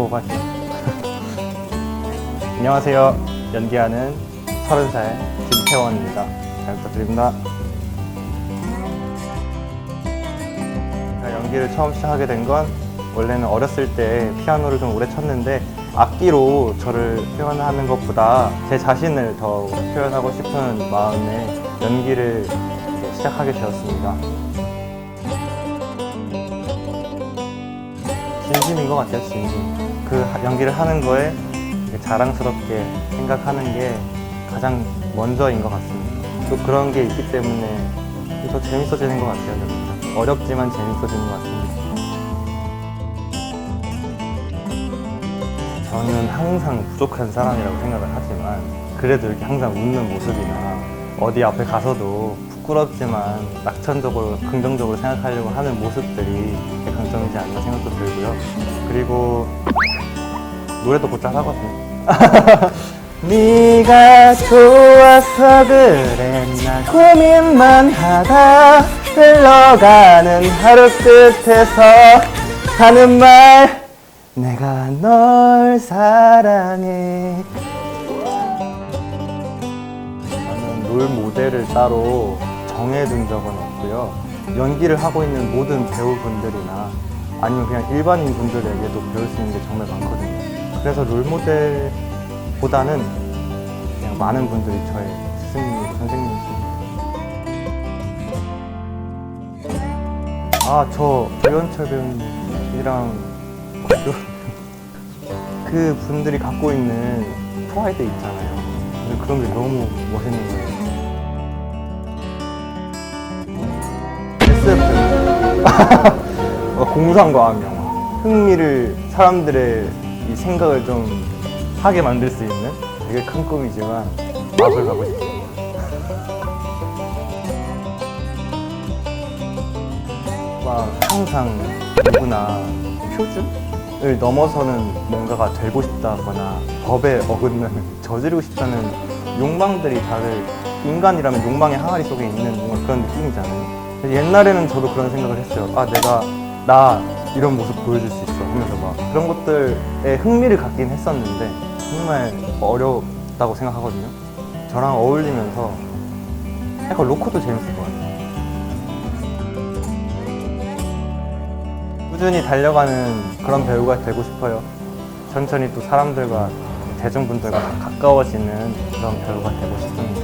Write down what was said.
들어가죠. 안녕하세요. 연기하는 30살 김태원입니다. 잘 부탁드립니다. 연기를 처음 시작하게 된 건 원래는 어렸을 때 피아노를 좀 오래 쳤는데 악기로 저를 표현하는 것보다 제 자신을 더 표현하고 싶은 마음에 연기를 시작하게 되었습니다. 진심인 것 같아요, 진심. 그 하- 연기를 하는 거에 자랑스럽게 생각하는 게 가장 먼저인 것 같습니다. 또 그런 게 있기 때문에 더 재밌어지는 것 같아요, 저는. 어렵지만 재밌어지는 것 같습니다. 저는 항상 부족한 사람이라고 생각을 하지만 그래도 이렇게 항상 웃는 모습이나 어디 앞에 가서도 부끄럽지만 낙천적으로 긍정적으로 생각하려고 하는 모습들이 제 강점이지 않나 생각도 들고요. 그리고 노래도 곧잘 하거든요. 네가 좋아서 그래 나 고민만 하다 흘러가는 하루 끝에서 하는 말 내가 널 사랑해 저는 롤 모델을 따로 정해둔 적은 없고요. 연기를 하고 있는 모든 배우분들이나 아니면 그냥 일반인 분들에게도 배울 수 있는 게 정말 많거든요. 그래서 롤 모델보다는 그냥 많은 분들이 저의 스승님이고 선생님이십니다. 아, 저 조연철 배우님이랑 그, 그 분들이 갖고 있는 프라이드 있잖아요. 근데 그런 게 너무 멋있는 거예요. SF 어, 공상과학 영화 흥미를 사람들의 이 생각을 좀 하게 만들 수 있는 되게 큰 꿈이지만 마블 가고 싶습니다. 막 항상 누구나 표준을 넘어서는 뭔가가 되고 싶다거나 법에 어긋는 저지르고 싶다는 욕망들이 다들 인간이라면 욕망의 항아리 속에 있는 뭔가 그런 느낌이잖아요. 옛날에는 저도 그런 생각을 했어요. 아 내가 나 이런 모습 보여줄 수 있어 하면서 막 그런 것들에 흥미를 갖긴 했었는데 정말 어렵다고 생각하거든요. 저랑 어울리면서 약간 로코도 재밌을 것 같아요. 꾸준히 달려가는 그런 배우가 되고 싶어요. 천천히 또 사람들과 대중분들과 가까워지는 그런 배우가 되고 싶습니다.